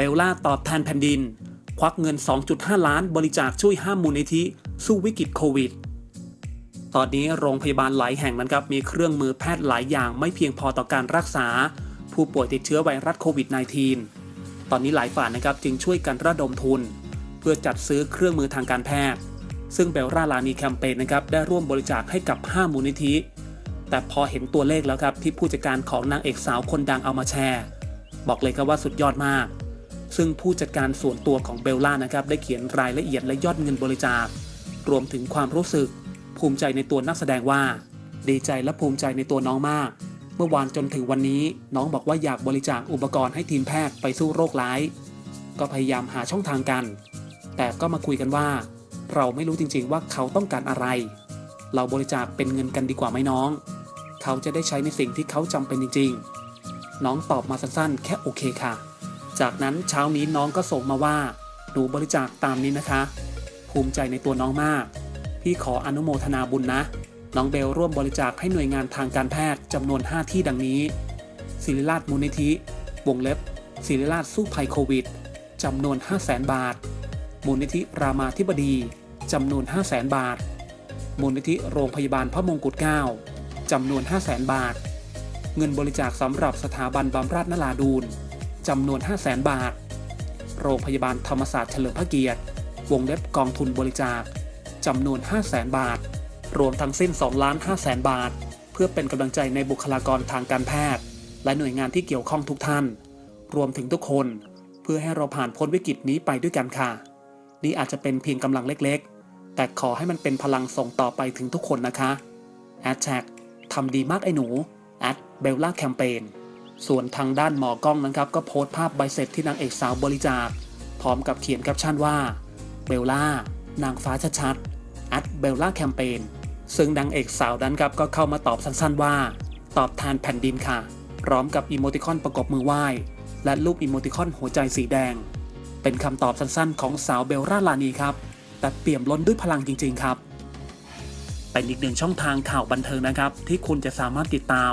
เบลล่าตอบแทนแผ่นดิน ควักเงิน 2.5 ล้านบริจาคช่วยห้ามมูลนิธิ สู้วิกฤตโควิด ตอนนี้โรงพยาบาลหลายแห่งนะครับมีเครื่องมือแพทย์หลายอย่างไม่เพียงพอต่อการรักษา ผู้ป่วยติดเชื้อไวรัสโควิด -19 ตอนนี้หลายฝ่ายนะครับจึงช่วยกันระดมทุน เพื่อจัดซื้อเครื่องมือทางการแพทย์ ซึ่งเบลล่าลานีแคมเปญนะครับได้ร่วมบริจาคให้กับ 5 มูลนิธิ แต่พอเห็นตัวเลขแล้วครับที่ผู้จัดการของนางเอกสาวคนดังเอามาแชร์ บอกเลยครับว่าสุดยอดมาก ซึ่งผู้จัดการส่วนตัวของเบลล่านะครับได้เขียนรายละเอียดและยอดเงินบริจาค รวมถึงความรู้สึก ภูมิใจในตัวนักแสดงว่า ดีใจและภูมิใจในตัวน้องมาก เมื่อวานจนถึงวันนี้น้องบอกว่าอยากบริจาคอุปกรณ์ให้ทีมแพทย์ไปสู้โรคร้าย ก็พยายามหาช่องทางกัน แต่ก็มาคุยกันว่า เราไม่รู้จริงๆว่าเขาต้องการอะไร เราบริจาคเป็นเงินกันดีกว่าไหมน้อง เขาจะได้ใช้ในสิ่งที่เขาจำเป็นจริงๆ น้องตอบมาสั้นๆ แค่โอเคค่ะ จากนั้นเช้านี้น้องก็ส่งมาว่าหนูบริจาคตามนี้นะคะ ภูมิใจในตัวน้องมาก พี่ขออนุโมทนาบุญนะ น้องเบลร่วมบริจาคให้หน่วยงานทางการแพทย์จำนวน 5 ที่ดังนี้ศิริราชมูลนิธิ วงเล็บศิริราชสู้ภัยโควิดจำนวน 5 0 0แสนบาท มูลนิธิรามาธิบดีจำนวน 5 0 0แสนบาท มูลนิธิโรงพยาบาลพระมงกุฎเกล้าจำนวน 5 0 0แสนบาท เงินบริจาคสำหรับสถาบันบำราศนราดูน จำนวน 5 0 0แสนบาท โรงพยาบาลธรรมศาสตร์เฉลิมพระเกียรติ วงเล็บกองทุนบริจาคจำนวน 5 0 0แสนบาท รวมทั้งสิ้น2ล้าน5แสนบาท เพื่อเป็นกำลังใจในบุคลากรทางการแพทย์ และหน่วยงานที่เกี่ยวข้องทุกท่าน รวมถึงทุกคน เพื่อให้เราผ่านพ้นวิกฤตนี้ไปด้วยกันค่ะ นี่อาจจะเป็นเพียงกำลังเล็กๆ แต่ขอให้มันเป็นพลังส่งต่อไปถึงทุกคนนะคะแอดแท็กทำดีมากไอ้หนูแอดเบลล่าแคมเปญ ส่วนทางด้านหมอกล้องนะครับก็โพสต์ภาพใบเสร็จที่นางเอกสาวบริจาค พร้อมกับเขียนแคปชั่นว่าเบลล่านางฟ้าชัดๆแอดเบลล่าแคมเปญซึ่งนางเอกสาวนั้นครับก็เข้ามาตอบสั้นๆว่า ตอบแทนแผ่นดินค่ะ พร้อมกับอีโมติคอนประกบมือไหว้ และรูปอีโมติคอนหัวใจสีแดง เป็นคำตอบสั้นๆ ของสาวเบลล่าลานีครับ แต่เปี่ยมล้นด้วยพลังจริง ๆ ครับ เป็นอีกหนึ่งช่องทางข่าวบันเทิงนะครับ ที่คุณจะสามารถติดตาม